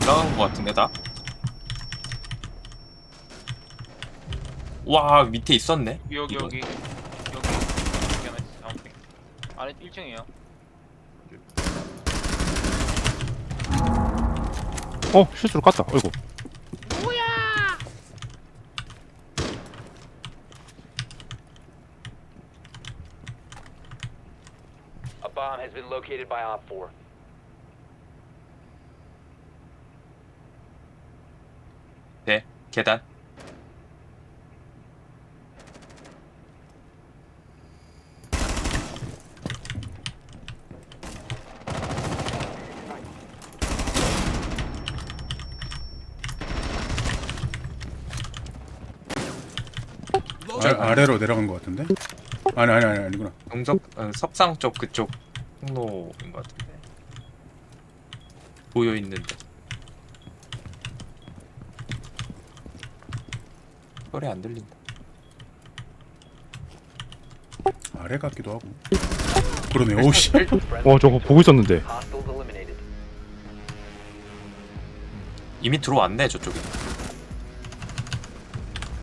올라간 것 같은데 다? 와 밑에 있었네 여기 여기 여기 여기 여기 하나 있어. 아, 오케이. 아래 1층이에요 어 실수로 깠다 어이구 bomb has been located by Op 4. 네 계단 아, 아래로 내려간 것 같은데? 아니 아니 아니 아니구나. 동적 어, 석상 쪽 그쪽 통로인 것 같은데 보여 있는데 소리 안 들린다 아래 같기도 하고. 그러네. 오씨. 어 저거 보고 있었는데. 이미 들어왔네 저쪽에